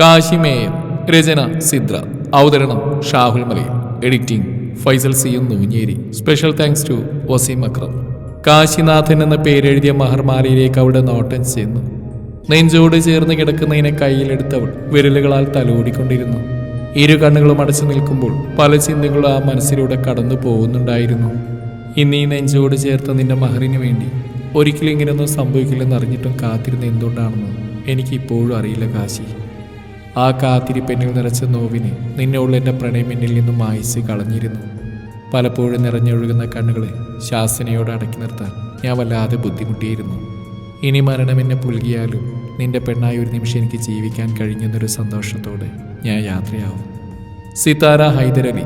കാശിമേയം രചന സിദ്ര. അവതരണം Shahul Malayil. Editing Faisal C M Noonjeri. Special thanks to Waseem Akram. Kashinathan എന്ന പേരെഴുതിയ മഹർമാരിയിലേക്ക് അവിടെ നോട്ടം ചെന്നു. നെഞ്ചോട് ചേർന്ന് കിടക്കുന്നതിനെ കയ്യിലെടുത്തവൾ വിരലുകളാൽ തലോടിക്കൊണ്ടിരുന്നു. ഇരു കണ്ണുകളും അടച്ചു നിൽക്കുമ്പോൾ പല ചിന്തകളും ആ മനസ്സിലൂടെ കടന്നു പോകുന്നുണ്ടായിരുന്നു. ഇന്നീ നെഞ്ചോട് ചേർത്ത നിന്റെ മഹറിന് വേണ്ടി ഒരിക്കലും ഇങ്ങനെയൊന്നും സംഭവിക്കില്ലെന്ന് അറിഞ്ഞിട്ടും കാത്തിരുന്ന എന്തുകൊണ്ടാണെന്ന് എനിക്കിപ്പോഴും അറിയില്ല കാശി. ആ കാത്തിരിപ്പെന്നിൽ നിറച്ച നോവിന് നിന്നോടുള്ള എന്റെ പ്രണയം എന്നിൽ നിന്നും മായിച്ച് കളഞ്ഞിരുന്നു. പലപ്പോഴും നിറഞ്ഞൊഴുകുന്ന കണ്ണുകളെ ശാസനയോട് അടക്കി നിർത്താൻ ഞാൻ വല്ലാതെ ബുദ്ധിമുട്ടിയിരുന്നു. ഇനി മരണം എന്നെ പുൽകിയാലും നിന്റെ പെണ്ണായ ഒരു നിമിഷം എനിക്ക് ജീവിക്കാൻ കഴിഞ്ഞെന്നൊരു സന്തോഷത്തോടെ ഞാൻ യാത്രയാവും. സിതാര ഹൈദരലി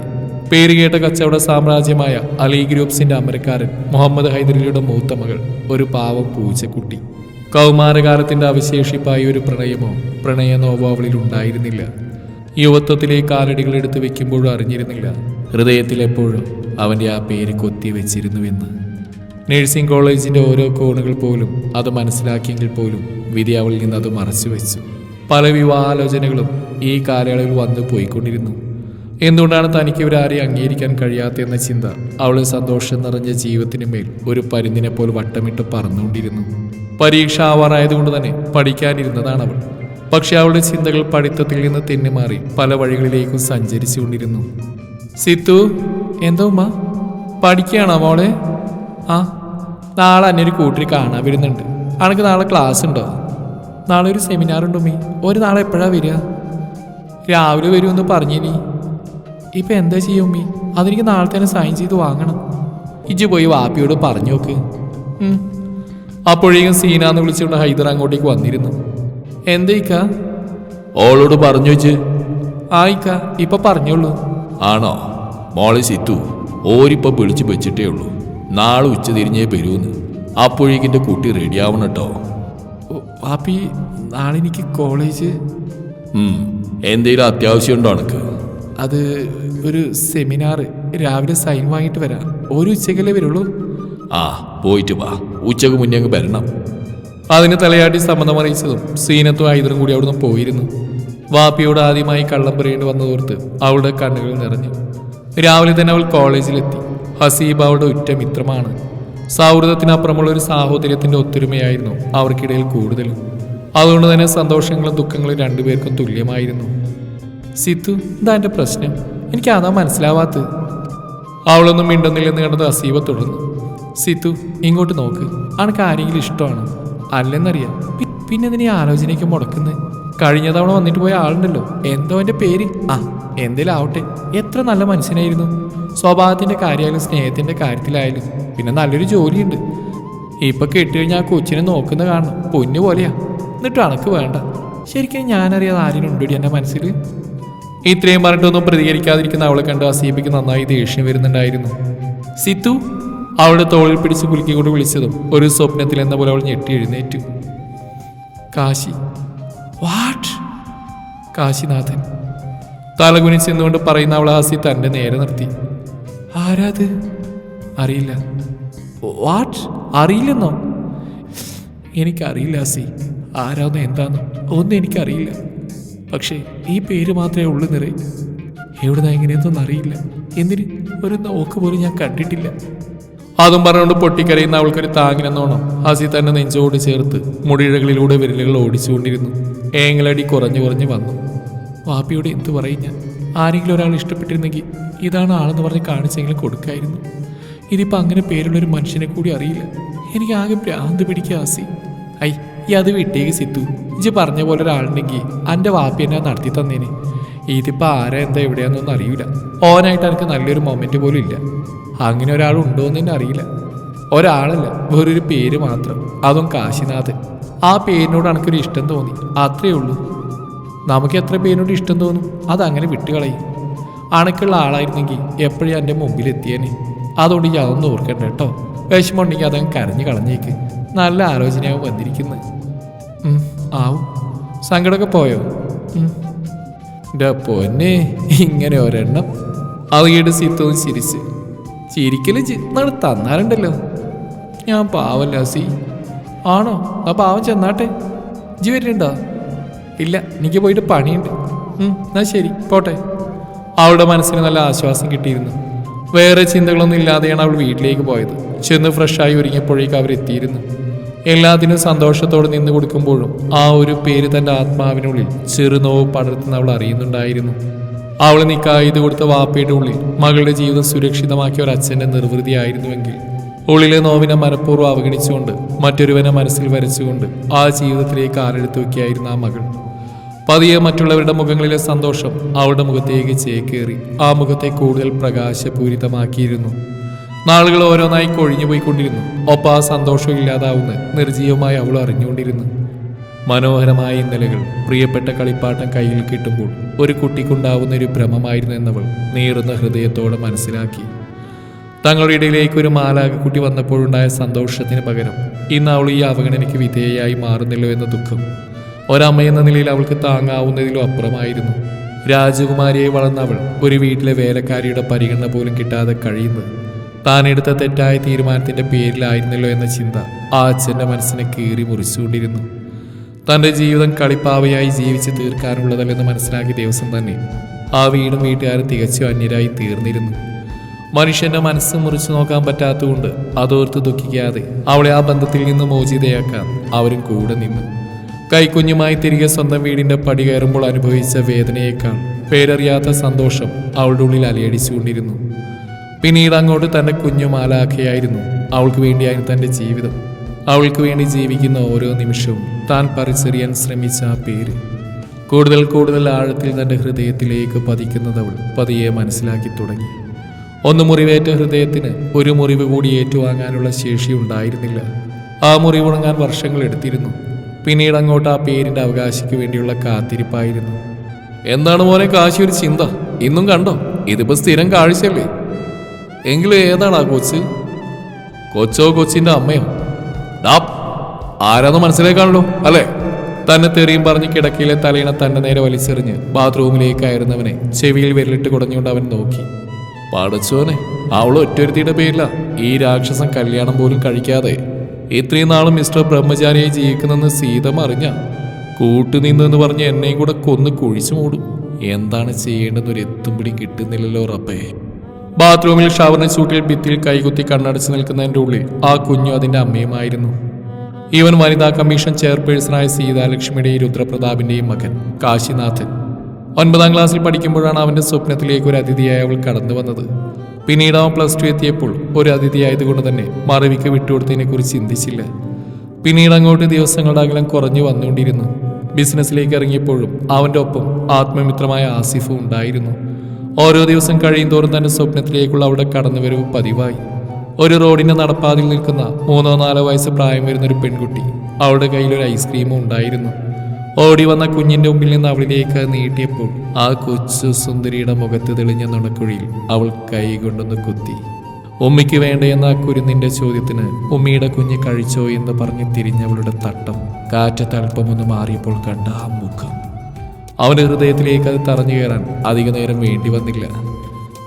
പേരുകേട്ട കച്ചവട സാമ്രാജ്യമായ അലി ഗ്രൂപ്പ്സിന്റെ അമരക്കാരൻ മുഹമ്മദ് ഹൈദരലിയുടെ മൂത്ത മകൾ ഒരു പാവം പൂച്ചക്കുട്ടി. കൗമാരകാലത്തിന്റെ അവശേഷിപ്പായ ഒരു പ്രണയമോ പ്രണയനോവോ അവളിൽ ഉണ്ടായിരുന്നില്ല. യുവത്വത്തിലെ കാലടികൾ എടുത്തു വെക്കുമ്പോഴും അറിഞ്ഞിരുന്നില്ല. ഹൃദയത്തിൽ എപ്പോഴും അവന്റെ ആ പേര് കൊത്തി വെച്ചിരുന്നുവെന്ന്. നഴ്സിംഗ് കോളേജിന്റെ ഓരോ കോണുകൾ പോലും അത് മനസ്സിലാക്കിയെങ്കിൽ പോലും വിധി അവളിൽ നിന്ന് അത് മറച്ചു വെച്ചു പല വിവാഹാലോചനകളും ഈ കാലയളവിൽ വന്നു പോയിക്കൊണ്ടിരുന്നു എന്തുകൊണ്ടാണ് തനിക്ക് ഇവരാരെ അംഗീകരിക്കാൻ കഴിയാത്തതെന്ന ചിന്ത അവളെ സന്തോഷം നിറഞ്ഞ ജീവിതത്തിന് മേൽ ഒരു പരിന്തിനെ പോലെ വട്ടമിട്ട് പറന്നുകൊണ്ടിരുന്നു. പരീക്ഷ ആവാറായതുകൊണ്ട് തന്നെ പഠിക്കാനിരുന്നതാണ് അവൾ പക്ഷെ അവളുടെ ചിന്തകൾ പഠിത്തത്തിൽ നിന്ന് തെന്നിമാറി പല വഴികളിലേക്കും സഞ്ചരിച്ചുകൊണ്ടിരുന്നു. സിത്തു എന്തോ ഉമ്മ? പഠിക്കുകയാണോ മോളെ? ആ നാളെ എന്നെ ഒരു കൂട്ടിൽ കാണാൻ വരുന്നുണ്ട്. അനക്ക് നാളെ ക്ലാസ് ഉണ്ടോ നാളെ ഒരു സെമിനാർ ഉണ്ടോ മീ ഒരു നാളെ എപ്പോഴാണ് വരിക? രാവിലെ വരുമെന്ന് പറഞ്ഞിനി. ഇപ്പൊ എന്താ ചെയ്യും ഉമ്മി? അതെനിക്ക് നാളെ തന്നെ സൈൻ ചെയ്ത് വാങ്ങണം. ഇജ്ജ് പോയി വാപ്പിയോട് പറഞ്ഞു നോക്ക്. അപ്പോഴേക്കും സീന എന്ന് വിളിച്ചുകൊണ്ട് ഹൈദർ അങ്ങോട്ടേക്ക് വന്നിരുന്നു. എന്തേക്ക ഓളോട് പറഞ്ഞു വെച്ച്. ആയിക്ക ഇപ്പൊ പറഞ്ഞോളൂ. ആണോ? മോളെ സിത്തു ഓരിപ്പോ വിളിച്ചു വെച്ചിട്ടേ ഉള്ളൂ. നാളെ ഉച്ച തിരിഞ്ഞേ വരൂന്ന് അപ്പോഴേക്കിന്റെ കുട്ടി റെഡി ആവണം കേട്ടോ ഓ, വാപ്പി നാളെ എനിക്ക് കോളേജ് ഉം, എന്തേലും അത്യാവശ്യം ഉണ്ടോ എനക്ക് അത് ഒരു സെമിനാർ രാവിലെ സൈൻ വാങ്ങിയിട്ട് വരാം. ഒരു ഉച്ചക്കല്ലേ വരുള്ളൂ? ആ പോയിട്ട് വാ. ഉച്ചയ്ക്ക് മുന്നേ അങ്ങ് വരണം. അതിന് തലയാട്ടി സമ്മതം അറിയിച്ചതും സീനത്തും ആയുധം കൂടി അവിടുന്ന് പോയിരുന്നു. വാപ്പിയോട് ആദ്യമായി കള്ളം പറയേണ്ടി വന്നതോർത്ത് അവളുടെ കണ്ണുകൾ നിറഞ്ഞു. രാവിലെ തന്നെ അവൾ കോളേജിലെത്തി. ഹസീബ് അവളുടെ ഉറ്റ മിത്രമാണ്. സൗഹൃദത്തിനപ്പുറമുള്ള ഒരു സാഹോദര്യത്തിന്റെ ഒത്തൊരുമയായിരുന്നു അവർക്കിടയിൽ കൂടുതലും. അതുകൊണ്ട് തന്നെ സന്തോഷങ്ങളും ദുഃഖങ്ങളും രണ്ടുപേർക്കും തുല്യമായിരുന്നു. സിത്തു ഇതാ എന്റെ പ്രശ്നം. എനിക്ക് അതാ മനസ്സിലാവാത്തത്. അവളൊന്നും മിണ്ടുന്നില്ലെന്ന് കണ്ടത് അസീവ തുടർന്നു. സിത്തു ഇങ്ങോട്ട് നോക്ക്. അനക്ക് ആരെങ്കിലും ഇഷ്ടമാണ്? അല്ലെന്നറിയാം. പിന്നെ നീ ആലോചനയ്ക്ക് മുടക്കുന്നത് കഴിഞ്ഞ തവണ വന്നിട്ട് പോയ ആളുണ്ടല്ലോ. എന്തോ എന്റെ പേര്? ആ എന്തേലും ആവട്ടെ. എത്ര നല്ല മനുഷ്യനായിരുന്നു. സ്വഭാവത്തിന്റെ കാര്യമായാലും സ്നേഹത്തിന്റെ കാര്യത്തിലായാലും. പിന്നെ നല്ലൊരു ജോലിയുണ്ട്. ഇപ്പൊ കെട്ടുകഴിഞ്ഞാൽ ആ കൊച്ചിനെ നോക്കുന്ന കാണണം. പൊന്നു പോലെയാ. എന്നിട്ട് അണക്ക് വേണ്ട. ശരിക്കും ഞാനറിയാതെ ആരെങ്കിലും ഉണ്ടോടി എന്റെ മനസ്സിൽ ഇത്രയും പറഞ്ഞിട്ടൊന്നും പ്രതികരിക്കാതിരിക്കുന്ന അവളെ കണ്ട് അസീബയ്ക്ക് നന്നായി ദേഷ്യം വരുന്നുണ്ടായിരുന്നു. സിത്തു അവളുടെ തോളിൽ പിടിച്ച് കുലുക്കിക്കൊണ്ട് വിളിച്ചതും ഒരു സ്വപ്നത്തിൽ എന്ന പോലെ അവൾ ഞെട്ടി എഴുന്നേറ്റു. കാശി. വാട്ട്? കാശിനാഥൻ. തലകുനിച്ച് നിന്നുകൊണ്ട് പറയുന്ന അവൾ ആസി തന്റെ നേരെ നിർത്തി. ആരാത് അറിയില്ല. വാട്ട്? അറിയില്ലെന്നോ? എനിക്കറിയില്ല ആസി. ആരാന്ന് എന്താന്നോ? ഒന്നും എനിക്കറിയില്ല. പക്ഷേ ഈ പേര് മാത്രമേ ഉള്ളു നിറയെ. എവിടുന്ന എങ്ങനെയൊന്നും അറിയില്ല. എന്തിന്? ഒരു നോക്ക് പോലും ഞാൻ കണ്ടിട്ടില്ല. അതും പറഞ്ഞുകൊണ്ട് പൊട്ടിക്കരയുന്ന അവൾക്കൊരു താങ്ങിനെന്നോണം ഹസി തന്നെ നെഞ്ചോട് ചേർത്ത് മുടിയിഴകളിലൂടെ വിരലുകൾ ഓടിച്ചുകൊണ്ടിരുന്നു. ഏങ്ങലടി കുറഞ്ഞു കുറഞ്ഞു വന്നു. വാപ്പിയോട് എന്തു പറയും ഞാൻ? ആരെങ്കിലും ഒരാൾ ഇഷ്ടപ്പെട്ടിരുന്നെങ്കിൽ ഇതാണ് ആളെന്ന് പറഞ്ഞ് കാണിച്ചെങ്കിലും കൊടുക്കായിരുന്നു. ഇതിപ്പോൾ അങ്ങനെ പേരുള്ളൊരു മനുഷ്യനെ കൂടി അറിയില്ല. എനിക്ക് ആകെ ഭ്രാന്ത് പിടിക്കുക ആസി ഐ ഈ അത് വിട്ടേക്ക് സിത്തു ഇജ് പറഞ്ഞ പോലെ ഒരാളുണ്ടെങ്കിൽ എന്റെ വാപ്പി എന്നെ നടത്തി തന്നേനെ. ഇതിപ്പോൾ ആരാ എന്താ എവിടെയാണെന്നൊന്നും അറിയില്ല ഓനായിട്ട് എനിക്ക് നല്ലൊരു മൊമെന്റ് പോലും ഇല്ല. അങ്ങനെ ഒരാൾ ഉണ്ടോ എന്ന് തന്നെ അറിയില്ല. ഒരാളല്ല വേറൊരു പേര് മാത്രം. അതും കാശിനാഥ്. ആ പേരിനോട് എനിക്കൊരു ഇഷ്ടം തോന്നി. അത്രേ ഉള്ളൂ. നമുക്ക് എത്ര പേരിനോട് ഇഷ്ടം തോന്നും? അതങ്ങനെ വിട്ടുകളയും. അണക്കുള്ള ആളായിരുന്നെങ്കിൽ എപ്പോഴും എന്റെ മുമ്പിൽ എത്തിയേനെ അതുകൊണ്ട് ഞാൻ അതൊന്നും ഓർക്കണ്ട കേട്ടോ. വിഷമമുണ്ടെങ്കിൽ അതങ്ങ് കരഞ്ഞു കളഞ്ഞേക്ക്. നല്ല ആലോചനയാവും വന്നിരിക്കുന്നത് ആവും. സങ്കടമൊക്കെ പോയോ? പൊന്നെ ഇങ്ങനെ ഒരെണ്ണം. കേട്ട് സീത്തവും ചിരിച്ച്. ചിരിക്കൽ ചിന്നാണ് തന്നാലുണ്ടല്ലോ. ഞാൻ പാവല്ല സി ആണോ? ആ പാവം ചെന്നാട്ടെ. ജി വരുന്നുണ്ടോ ഇല്ല എനിക്ക് പോയിട്ട് പണിയുണ്ട്. എന്നാ ശരി പോട്ടെ. അവളുടെ മനസ്സിന് നല്ല ആശ്വാസം കിട്ടിയിരുന്നു. വേറെ ചിന്തകളൊന്നും ഇല്ലാതെയാണ് അവൾ വീട്ടിലേക്ക് പോയത്. ചെന്ന് ഫ്രഷായി ഒരുങ്ങിയപ്പോഴേക്ക് അവരെത്തിയിരുന്നു. എല്ലാത്തിനും സന്തോഷത്തോടെ നിന്ന് കൊടുക്കുമ്പോഴും ആ ഒരു പേര് തന്റെ ആത്മാവിനുള്ളിൽ ചെറുനോവ് പടർത്തുന്ന അവൾ അറിയുന്നുണ്ടായിരുന്നു. അവൾ നിക്കായത് കൊടുത്ത വാപ്പയുടെ ഉള്ളിൽ മകളുടെ ജീവിതം സുരക്ഷിതമാക്കിയ ഒരു അച്ഛന്റെ നിർവൃതിയായിരുന്നുവെങ്കിൽ ഉള്ളിലെ നോവിനെ മനഃപൂർവം അവഗണിച്ചുകൊണ്ട് മറ്റൊരുവനെ മനസ്സിൽ വരച്ചുകൊണ്ട് ആ ജീവിതത്തിലേക്ക് ആരെടുത്തു വയ്ക്കായിരുന്നു ആ മകൾ. പതിയെ മറ്റുള്ളവരുടെ മുഖങ്ങളിലെ സന്തോഷം അവളുടെ മുഖത്തേക്ക് ചേക്കേറി ആ മുഖത്തെ കൂടുതൽ പ്രകാശപൂരിതമാക്കിയിരുന്നു. നാളുകൾ ഓരോന്നായി കൊഴിഞ്ഞു പോയിക്കൊണ്ടിരുന്നു. ഒപ്പം ആ സന്തോഷം ഇല്ലാതാവുന്ന നിർജീവമായി അവൾ അറിഞ്ഞുകൊണ്ടിരുന്നു. മനോഹരമായ ഇന്നലകൾ പ്രിയപ്പെട്ട കളിപ്പാട്ടം കയ്യിൽ കിട്ടുമ്പോൾ ഒരു കുട്ടിക്കുണ്ടാവുന്ന ഒരു ഭ്രമമായിരുന്നു എന്നവൾ നീറുന്ന ഹൃദയത്തോടെ മനസ്സിലാക്കി. തങ്ങളുടെ ഇടയിലേക്ക് ഒരു മാലാകക്കുട്ടി വന്നപ്പോഴുണ്ടായ സന്തോഷത്തിന് പകരം ഇന്ന് അവൾ ഈ അവഗണനയ്ക്ക് വിധേയയായി മാറുന്നില്ലോ എന്ന ദുഃഖം ഒരമ്മയെന്ന നിലയിൽ അവൾക്ക് താങ്ങാവുന്നതിലും അപ്പുറമായിരുന്നു. രാജകുമാരിയെ വളർന്നവൾ ഒരു വീട്ടിലെ വേലക്കാരിയുടെ പരിഗണന പോലും കിട്ടാതെ കഴിയുന്നത് താൻ എടുത്ത തെറ്റായ തീരുമാനത്തിന്റെ പേരിലായിരുന്നല്ലോ എന്ന ചിന്ത ആ അച്ഛന്റെ മനസ്സിനെ കീറി മുറിച്ചുകൊണ്ടിരുന്നു. തന്റെ ജീവിതം കളിപ്പാവയായി ജീവിച്ച് തീർക്കാനുള്ളതല്ലെന്ന് മനസ്സിലാക്കിയ ദിവസം തന്നെ ആ വീടും വീട്ടുകാരും തികച്ചും അന്യരായി തീർന്നിരുന്നു. മനുഷ്യന്റെ മനസ്സ് മുറിച്ചു നോക്കാൻ പറ്റാത്തതുകൊണ്ട് അതോർത്ത് ദുഃഖിക്കാതെ അവളെ ആ ബന്ധത്തിൽ നിന്ന് മോചിതയാക്കാൻ അവരും കൂടെ നിന്നു. കൈക്കുഞ്ഞുമായി തിരികെ സ്വന്തം വീടിന്റെ പടി കയറുമ്പോൾ അനുഭവിച്ച വേദനയേക്കാൾ പേരറിയാത്ത സന്തോഷം അവളുടെ ഉള്ളിൽ അലയടിച്ചുകൊണ്ടിരുന്നു. പിന്നീട് അങ്ങോട്ട് തന്റെ കുഞ്ഞു മാലാഖയായിരുന്നു. അവൾക്ക് വേണ്ടിയായിരുന്നു തന്റെ ജീവിതം. അവൾക്ക് വേണ്ടി ജീവിക്കുന്ന ഓരോ നിമിഷവും താൻ പറിച്ചെറിയാൻ ശ്രമിച്ച ആ പേര്. കൂടുതൽ കൂടുതൽ ആഴത്തിൽ തന്റെ ഹൃദയത്തിലേക്ക് പതിക്കുന്നത് അവൾ പതിയെ മനസ്സിലാക്കി തുടങ്ങി. ഒന്ന് മുറിവേറ്റ ഹൃദയത്തിന് ഒരു മുറിവ് കൂടി ഏറ്റുവാങ്ങാനുള്ള ശേഷി ഉണ്ടായിരുന്നില്ല. ആ മുറിവുണങ്ങാൻ വർഷങ്ങൾ എടുത്തിരുന്നു. പിന്നീട് അങ്ങോട്ട് ആ പേരിന്റെ അവകാശിക്ക് വേണ്ടിയുള്ള കാത്തിരിപ്പായിരുന്നു. എന്താണ് മോനെ കാശി ഒരു ചിന്ത? ഇന്നും കണ്ടോ? ഇതിപ്പോ സ്ഥിരം കാഴ്ചയല്ലേ? എങ്കിലും ഏതാണ് ആ കൊച്ച്? കൊച്ചോ കൊച്ചിന്റെ അമ്മയോ? ആരാന്ന് മനസ്സിലാക്കാണല്ലോ അല്ലേ? തന്നെ തെറിയും പറഞ്ഞ് കിടക്കയിലെ തലയിണ തന്റെ നേരെ വലിച്ചെറിഞ്ഞ് ബാത്റൂമിലേക്ക് കയറുന്നവനെ ചെവിയിൽ വിരലിട്ട് കുടഞ്ഞുകൊണ്ട് അവൻ നോക്കി. പടച്ചോനെ അവൾ ഒറ്റൊരുത്തിയുടെ പേരില്ല ഈ രാക്ഷസൻ കല്യാണം പോലും കഴിക്കാതെ ഇത്രയും നാളും മിസ്റ്റർ ബ്രഹ്മചാരിയെ ജീവിക്കുന്നെന്ന് സീതം അറിഞ്ഞ കൂട്ടുനിന്നെന്ന് പറഞ്ഞ് എന്നെയും കൂടെ കൊന്ന് കുഴിച്ചു മൂടും. എന്താണ് ചെയ്യേണ്ടെന്നൊരു എത്തും പിടി കിട്ടുന്നില്ലല്ലോ റബ്ബേ. ബാത്റൂമിൽ ഷവറിന് ചൂട്ടിൽ ഭിത്തിയിൽ കൈകുത്തി കണ്ണടച്ച് നിൽക്കുന്നതിന്റെ ഉള്ളിൽ ആ കുഞ്ഞു അതിന്റെ അമ്മയുമായിരുന്നു. ഈവൻ വനിതാ കമ്മീഷൻ ചെയർപേഴ്സണായ സീതാലക്ഷ്മിയുടെയും രുദ്രപ്രതാപിന്റെയും മകൻ കാശിനാഥൻ. ഒൻപതാം ക്ലാസ്സിൽ പഠിക്കുമ്പോഴാണ് അവന്റെ സ്വപ്നത്തിലേക്ക് ഒരു അതിഥിയായി അവൾ കടന്നു വന്നത്. പിന്നീട് അവൻ പ്ലസ് ടു എത്തിയപ്പോൾ ഒരു അതിഥിയായതുകൊണ്ട് തന്നെ മറവിക്ക് വിട്ടുകൊടുത്തതിനെ കുറിച്ച് ചിന്തിച്ചില്ല. പിന്നീട് അങ്ങോട്ട് ദിവസങ്ങളുടെ അകലം കുറഞ്ഞു വന്നുകൊണ്ടിരുന്നു. ബിസിനസ്സിലേക്ക് ഇറങ്ങിയപ്പോഴും അവന്റെ ഒപ്പം ആത്മമിത്രമായ ആസിഫും ഉണ്ടായിരുന്നു. ഓരോ ദിവസം കഴിയും തോറും തന്നെ സ്വപ്നത്തിലേക്കുള്ള അവിടെ കടന്നുവരവ് പതിവായി. ഒരു റോഡിന്റെ നടപ്പാതിൽ നിൽക്കുന്ന മൂന്നോ നാലോ വയസ്സ് പ്രായം വരുന്ന ഒരു പെൺകുട്ടി അവളുടെ കയ്യിൽ ഒരു ഐസ്ക്രീമും ഉണ്ടായിരുന്നു. ഓടി വന്ന കുഞ്ഞിന്റെ മുമ്പിൽ നിന്ന് അവളിലേക്ക് നീട്ടിയപ്പോൾ ആ കൊച്ചു സുന്ദരിയുടെ മുഖത്ത് തെളിഞ്ഞ നുണക്കുഴിയിൽ അവൾ കൈ കൊണ്ടൊന്ന് കുത്തി. ഉമ്മിക്ക് വേണ്ടയെന്ന ആ കുരുന്നിന്റെ ചോദ്യത്തിന് ഉമ്മിയുടെ കുഞ്ഞ് കഴിച്ചോ എന്ന് പറഞ്ഞ് തിരിഞ്ഞവളുടെ തട്ടം കാറ്റത്തൽപ്പമൊന്ന് മാറിയപ്പോൾ കണ്ട ആ മുഖം. അവന്റെ ഹൃദയത്തിലേക്ക് അത് തറഞ്ഞു കയറാൻ അധിക നേരം വേണ്ടി വന്നില്ല.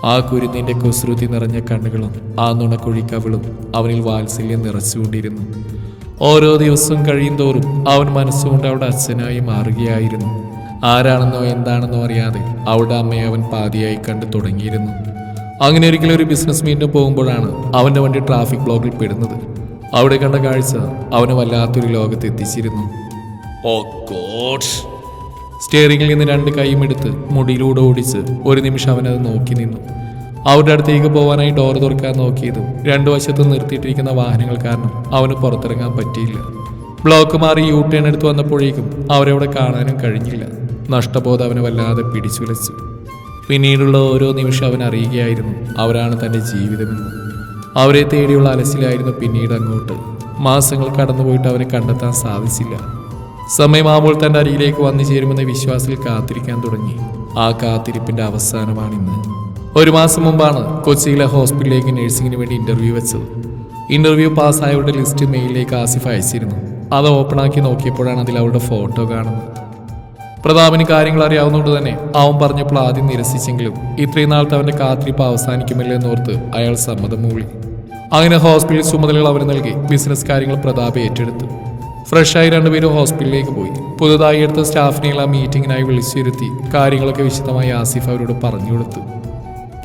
ആ കുരുന്നിന്റെ കുസൃതി നിറഞ്ഞ കണ്ണുകളും ആ നുണക്കുഴിക്കവിളും അവനിൽ വാത്സല്യം നിറച്ചുകൊണ്ടിരുന്നു. ഓരോ ദിവസവും കഴിയും തോറും അവൻ മനസ്സുകൊണ്ട് അവളുടെ അച്ഛനായി മാറുകയായിരുന്നു. ആരാണെന്നോ എന്താണെന്നോ അറിയാതെ അവളുടെ അമ്മയെ അവൻ പാതിയായി കണ്ടു തുടങ്ങിയിരുന്നു. അങ്ങനെ ഒരിക്കലും ഒരു ബിസിനസ് മീറ്റിന് പോകുമ്പോഴാണ് അവന്റെ വണ്ടി ട്രാഫിക് ബ്ലോക്കിൽ പെടുന്നത്. അവിടെ കണ്ട കാഴ്ച അവനെ വല്ലാത്തൊരു ലോകത്ത് എത്തിച്ചിരുന്നു. ഓ ഗോഡ് സ്റ്റിയറിംഗിൽ നിന്ന് രണ്ട് കൈയും എടുത്ത് മുടിയിലൂടെ ഓടിച്ച് ഒരു നിമിഷം അവനത് നോക്കി നിന്നു. അവരുടെ അടുത്തേക്ക് പോകാനായി ഡോർ തുറക്കാൻ നോക്കിയതും രണ്ടു വശത്ത് നിർത്തിയിട്ടിരിക്കുന്ന വാഹനങ്ങൾ കാരണം അവന് പുറത്തിറങ്ങാൻ പറ്റിയില്ല. ബ്ലോക്ക് മാറി യു ടേൺ എടുത്ത് വന്നപ്പോഴേക്കും അവരവിടെ കാണാനും കഴിഞ്ഞില്ല. നഷ്ടബോധം അവനെ വല്ലാതെ പിടിച്ചുലച്ചു. പിന്നീടുള്ള ഓരോ നിമിഷം അവൻ അറിയുകയായിരുന്നു അവരാണ് തന്റെ ജീവിതമെന്ന്. അവരെ തേടിയുള്ള അലസിലായിരുന്നു പിന്നീട് അങ്ങോട്ട്. മാസങ്ങൾ കടന്നുപോയിട്ട് അവനെ കണ്ടെത്താൻ സാധിച്ചില്ല. സമയമാകുമ്പോൾ തന്റെ അരിയിലേക്ക് വന്നു ചേരുമെന്ന വിശ്വാസത്തിൽ കാത്തിരിക്കാൻ തുടങ്ങി. ആ കാത്തിരിപ്പിന്റെ അവസാനമാണിന്ന്. ഒരു മാസം മുമ്പാണ് കൊച്ചിയിലെ ഹോസ്പിറ്റലിലേക്ക് നഴ്സിംഗിന് വേണ്ടി ഇന്റർവ്യൂ വെച്ചത്. ഇന്റർവ്യൂ പാസ്സായവരുടെ ലിസ്റ്റ് മെയിലിലേക്ക് ആസിഫ് അയച്ചിരുന്നു. അത് ഓപ്പണാക്കി നോക്കിയപ്പോഴാണ് അതിൽ അവളുടെ ഫോട്ടോ കാണുന്നത്. പ്രതാപിന് കാര്യങ്ങൾ അറിയാവുന്നതുകൊണ്ട് തന്നെ അവൻ പറഞ്ഞപ്പോൾ ആദ്യം നിരസിച്ചെങ്കിലും ഇത്രയും നാളത്തെ അവന്റെ കാത്തിരിപ്പ് അവസാനിക്കുമല്ലോ എന്നോർത്ത് അയാൾ സമ്മതം മൂളി. അങ്ങനെ ഹോസ്പിറ്റൽ ചുമതലകൾ അവന് നൽകി ബിസിനസ് കാര്യങ്ങൾ പ്രതാപ് ഏറ്റെടുത്തു. ഫ്രഷായി രണ്ടുപേരും ഹോസ്പിറ്റലിലേക്ക് പോയി. പുതുതായി എടുത്ത സ്റ്റാഫിനെയുള്ള മീറ്റിംഗിനായി വിളിച്ചിരുത്തി കാര്യങ്ങളൊക്കെ വിശദമായി ആസിഫ് അവരോട് പറഞ്ഞു കൊടുത്തു.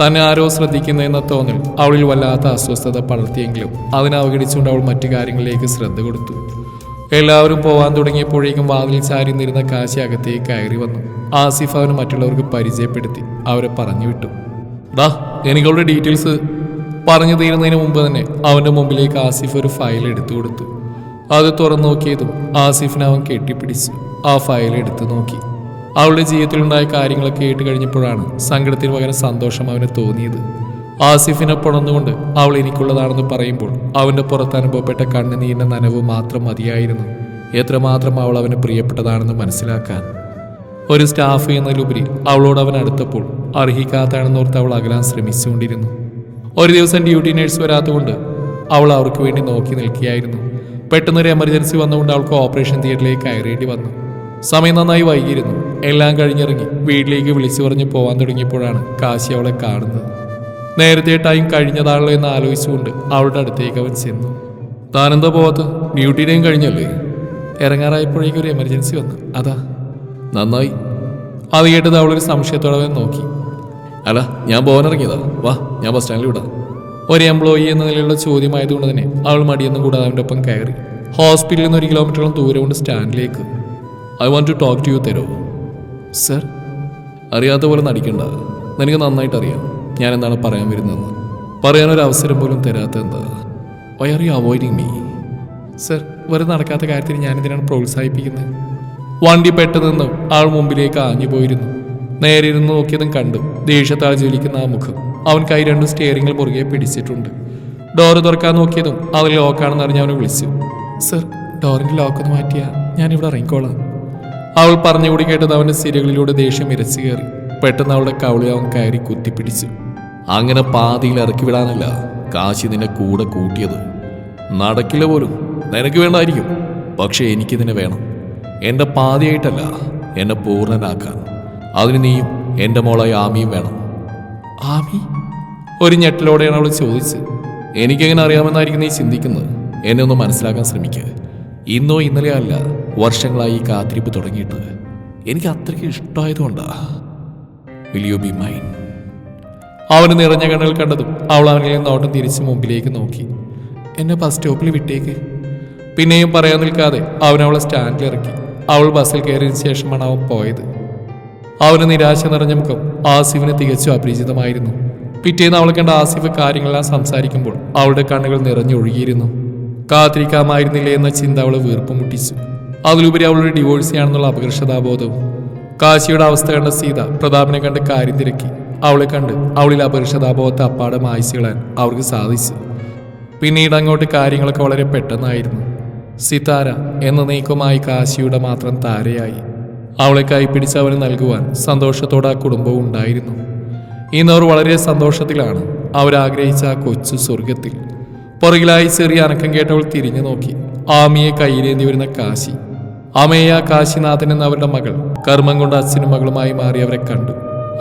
തന്നെ ആരോ ശ്രദ്ധിക്കുന്നതെന്ന തോന്നൽ അവളിൽ വല്ലാത്ത അസ്വസ്ഥത പടർത്തിയെങ്കിലും അതിനെ അവഗണിച്ചുകൊണ്ട് അവൾ മറ്റു കാര്യങ്ങളിലേക്ക് ശ്രദ്ധ കൊടുത്തു. എല്ലാവരും പോവാൻ തുടങ്ങിയപ്പോഴേക്കും വാതിൽ ചാരി നിന്നിരുന്ന കാശി അകത്തേക്ക് കയറി വന്നു. ആസിഫ് അവന് മറ്റുള്ളവർക്ക് പരിചയപ്പെടുത്തി അവരെ പറഞ്ഞു വിട്ടു. ഡാ എനിക്കവളുടെ ഡീറ്റെയിൽസ് പറഞ്ഞു തീരുന്നതിന് മുമ്പ് തന്നെ അവന്റെ മുമ്പിലേക്ക് ആസിഫ് ഒരു ഫയൽ എടുത്തു കൊടുത്തു. അത് തുറന്നു നോക്കിയതും ആസിഫിനെ അവൻ കെട്ടിപ്പിടിച്ചു ആ ഫയൽ എടുത്തു നോക്കി. അവളുടെ ജീവിതത്തിലുണ്ടായ കാര്യങ്ങളൊക്കെ കേട്ട് കഴിഞ്ഞപ്പോഴാണ് സങ്കടത്തിന് പകരം സന്തോഷം അവന് തോന്നിയത്. ആസിഫിനെ പുണർന്നുകൊണ്ട് അവൾ എനിക്കുള്ളതാണെന്ന് പറയുമ്പോൾ അവന്റെ പുറത്ത് അനുഭവപ്പെട്ട കണ്ണുനീരിന്റെ നനവ് മാത്രം മതിയായിരുന്നു. എത്രമാത്രം അവൾ അവന് പ്രിയപ്പെട്ടതാണെന്ന് മനസ്സിലാക്കാൻ. ഒരു സ്റ്റാഫ് എന്നതിലുപരി അവളോട് അവൻ അടുത്തപ്പോൾ അർഹിക്കാത്താണെന്നോർത്ത് അവൾ അകലാൻ ശ്രമിച്ചുകൊണ്ടിരുന്നു. ഒരു ദിവസം ഡ്യൂട്ടി നേഴ്സ് വരാത്തതുകൊണ്ട് അവൾ അവർക്ക് വേണ്ടി നോക്കി നിൽക്കുകയായിരുന്നു. പെട്ടെന്നൊരു എമർജൻസി വന്നുകൊണ്ട് അവൾക്ക് ഓപ്പറേഷൻ തിയേറ്ററിലേക്ക് കയറേണ്ടി വന്നു. സമയം നന്നായി വൈകിയിരുന്നു. എല്ലാം കഴിഞ്ഞിറങ്ങി വീട്ടിലേക്ക് വിളിച്ചു പറഞ്ഞ് പോവാൻ തുടങ്ങിയപ്പോഴാണ് കാശി അവളെ കാണുന്നത്. നേരത്തെ ടൈം കഴിഞ്ഞതാണല്ലോ എന്ന് ആലോചിച്ചുകൊണ്ട് അവളുടെ അടുത്തേക്ക് അവൻ ചെന്നു. താനെന്താ പോവാത്ത ഡ്യൂട്ടി ടൈം കഴിഞ്ഞല്ലേ? ഇറങ്ങാറായപ്പോഴേക്കും ഒരു എമർജൻസി വന്നു. അതാ നന്നായി. അത് കേട്ടത് അവളൊരു സംശയത്തോടെ നോക്കി. അല്ല ഞാൻ പോകാനിറങ്ങിയതാ വാ ഞാൻ ബസ് സ്റ്റാൻഡിൽ വിടാം. ഒരു എംപ്ലോയി എന്ന നിലയിലുള്ള ചോദ്യമായതുകൊണ്ട് തന്നെ അവൾ മടിയൊന്നും കൂടാതെ അവന്റെ ഒപ്പം കയറി. ഹോസ്പിറ്റലിൽ നിന്ന് ഒരു കിലോമീറ്ററോളം കൊണ്ട് സ്റ്റാൻഡിലേക്ക്. I want to talk to you തരോ സർ അറിയാത്ത പോലെ നടിക്കണ്ട. നിനക്ക് നന്നായിട്ട് അറിയാം. ഞാൻ എന്താണ് പറയാൻ വരുന്നതെന്ന്. പറയാനൊരു അവസരം പോലും തരാത്ത എന്താ. Why are you avoiding me sir വെറുതെ നടക്കാത്ത കാര്യത്തിന് ഞാനിതിനാണ് പ്രോത്സാഹിപ്പിക്കുന്നത്? വണ്ടി പെട്ടെന്ന് ആൾ മുമ്പിലേക്ക് ആഞ്ഞു പോയിരുന്നു നേരെ ഇരുന്ന് നോക്കിയതും കണ്ടു. ദേഷ്യത്താൽ ജ്വലിക്കുന്ന ആ മുഖം. അവൻ കൈ രണ്ടും സ്റ്റിയറിംഗിൽ മുറുകെ പിടിച്ചിട്ടുണ്ട്. ഡോറ് തുറക്കാൻ നോക്കിയതും അത് ലോക്കാണെന്ന് അറിഞ്ഞ് അവനെ വിളിച്ചു. സർ ഡോറിന്റെ ലോക്ക് ഒന്ന് മാറ്റിയാ? ഞാനിവിടെ ഇറങ്ങിക്കോളാം. അവൾ പറഞ്ഞുകൂടി കേട്ടത് അവന്റെ സിരകളിലൂടെ ദേഷ്യം ഇരച്ചു കയറി. പെട്ടെന്ന് അവളുടെ കവളി അവൻ കയറി കുത്തിപ്പിടിച്ചു. അങ്ങനെ പാതിയിൽ ഇറക്കി വിടാനല്ല. കാശി നിന്നെ കൂടെ കൂട്ടിയത്. നടക്കില്ല പോലും. നിനക്ക് വേണ്ടായിരിക്കും. പക്ഷെ എനിക്കിതിനെ വേണം. എന്റെ പാതിയായിട്ടല്ല. എന്നെ പൂർണനാക്കാൻ. അതിന് നീയും എന്റെ മോളായി ആമിയും വേണം. ആമി? ഒരു ഞെട്ടലോടെയാണ് അവൾ ചോദിച്ചത്. എനിക്കെങ്ങനെ അറിയാമെന്നായിരിക്കും നീ ചിന്തിക്കുന്നത്? എന്നെ ഒന്ന് മനസ്സിലാക്കാൻ ശ്രമിക്കുക ഇന്നോ ഇന്നലെയോ അല്ല വർഷങ്ങളായി ഈ കാത്തിരിപ്പ് തുടങ്ങിയിട്ട് എനിക്ക് അത്രയ്ക്ക് ഇഷ്ടമായതുകൊണ്ടാ. വിൽ യു ബി മൈൻ അവന് നിറഞ്ഞ കണ്ണുകൾ കണ്ടതും അവൾ അവനെ നോട്ടം തിരിച്ച് മുമ്പിലേക്ക് നോക്കി. എന്നെ ബസ് സ്റ്റോപ്പിൽ വിട്ടേക്ക്. പിന്നെയും പറയാൻ നിൽക്കാതെ അവൻ അവളെ സ്റ്റാൻഡിൽ ഇറക്കി. അവൾ ബസ്സിൽ കയറിയതിനു ശേഷമാണ് അവൻ പോയത്. അവന് നിരാശ നിറഞ്ഞ മുഖം ആസിഫിന് തികച്ചും അപരിചിതമായിരുന്നു. പിറ്റേന്ന് അവൾ കണ്ട ആസിഫ് കാര്യങ്ങളെല്ലാം സംസാരിക്കുമ്പോൾ അവളുടെ കണ്ണുകൾ നിറഞ്ഞൊഴുകിയിരുന്നു. കാത്തിരിക്കാമായിരുന്നില്ലേ എന്ന ചിന്ത അവളെ വീർപ്പ് മുട്ടിച്ചു. അതിലുപരി അവളുടെ ഡിവോഴ്സിയാണെന്നുള്ള അപകർഷതാബോധവും. കാശിയുടെ അവസ്ഥ കണ്ട സീത പ്രതാപനെ കണ്ട് കാര്യം തിരക്കി. അവളെ കണ്ട് അവളിൽ അപകർഷതാബോധത്തെ അപ്പാടെ മായ്ച്ചുകളാൻ അവർക്ക് സാധിച്ചു. പിന്നീട് അങ്ങോട്ട് കാര്യങ്ങളൊക്കെ വളരെ പെട്ടെന്നായിരുന്നു. സിതാര എന്ന നീക്കമായി കാശിയുടെ മാത്രം താരയായി. അവളെ കൈപ്പിടിച്ച് അവന് നൽകുവാൻ സന്തോഷത്തോടെ ആ കുടുംബവും ഉണ്ടായിരുന്നു. ഇന്നവർ വളരെ സന്തോഷത്തിലാണ്. അവരാഗ്രഹിച്ച ആ കൊച്ചു സ്വർഗത്തിൽ പുറകിലായി ചെറിയ അനക്കം കേട്ടവൾ തിരിഞ്ഞു നോക്കി. ആമിയെ കയ്യിലേന്തി വരുന്ന കാശി. അമേയ കാശിനാഥൻ എന്ന അവരുടെ മകൾ കർമ്മം കൊണ്ട് അച്ഛനും മകളുമായി മാറി അവരെ കണ്ടു.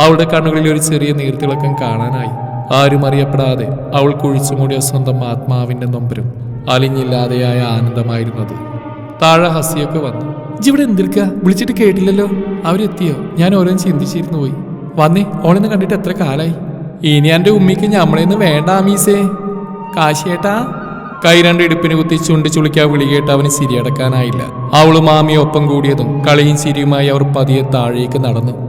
അവളുടെ കണ്ണുകളിൽ ഒരു ചെറിയ നീർത്തിളക്കം കാണാനായി. ആരും അറിയപ്പെടാതെ അവൾ കുഴിച്ചു മൂടിയ സ്വന്തം ആത്മാവിന്റെ നൊമ്പരും അലിഞ്ഞില്ലാതെയായ ആനന്ദമായിരുന്നത്. താഴെ ഹസിയൊക്കെ വന്നു. ഇവിടെ എന്തിരിക്ക വിളിച്ചിട്ട് കേട്ടില്ലല്ലോ. അവരെത്തിയോ? ഞാൻ ഓരോന്ന് ചിന്തിച്ചിരുന്നു പോയി. വന്നേ ഓളെന്ന് കണ്ടിട്ട് എത്ര കാലായി. ഇനി എന്റെ ഉമ്മിക്ക് ഞമ്മളെന്ന് വേണ്ട ആമീസേ കാശിയേട്ടാ. കൈ രണ്ട് ഇടുപ്പിന് കുത്തി ചുണ്ടി ചുളിക്കാ വിളി കേട്ട് അവന് ശരിയടക്കാനായില്ല അവളും മാമിയും ഒപ്പം കൂടിയതും കളിയും ശരിയുമായി അവർ പതിയെ താഴേക്ക് നടന്നു.